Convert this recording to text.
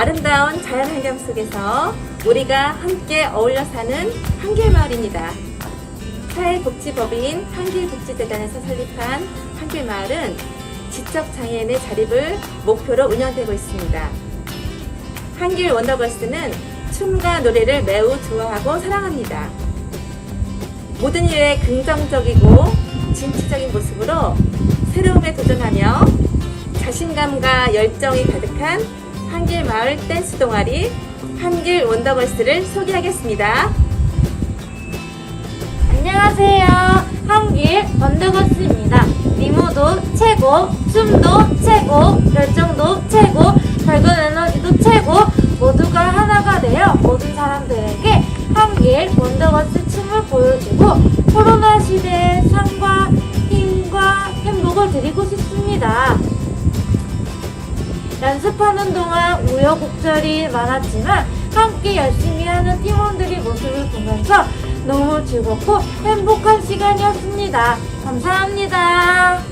아름다운 자연 환경 속에서 우리가 함께 어울려 사는 한길마을입니다. 사회복지법인 한길복지재단에서 설립한 한길마을은 지적장애인의 자립을 목표로 운영되고 있습니다. 한길 원더걸스는 춤과 노래를 매우 좋아하고 사랑합니다. 모든 일에 긍정적이고 진취적인 모습으로 새로움에 도전하며 자신감과 열정이 가득한 한길 마을 댄스 동아리 한길 원더걸스를 소개하겠습니다. 안녕하세요. 한길 원더걸스입니다. 미모도 최고, 춤도 최고, 열정도 최고, 밝은 에너지도 최고, 모두가 하나가 되어 모든 사람들에게 한길 원더걸스 춤을 보여주고 코로나 시대의 상과 힘과 행복을 드리고 싶습니다. 연습하는 동안 우여곡절이 많았지만 함께 열심히 하는 팀원들의 모습을 보면서 너무 즐겁고 행복한 시간이었습니다. 감사합니다.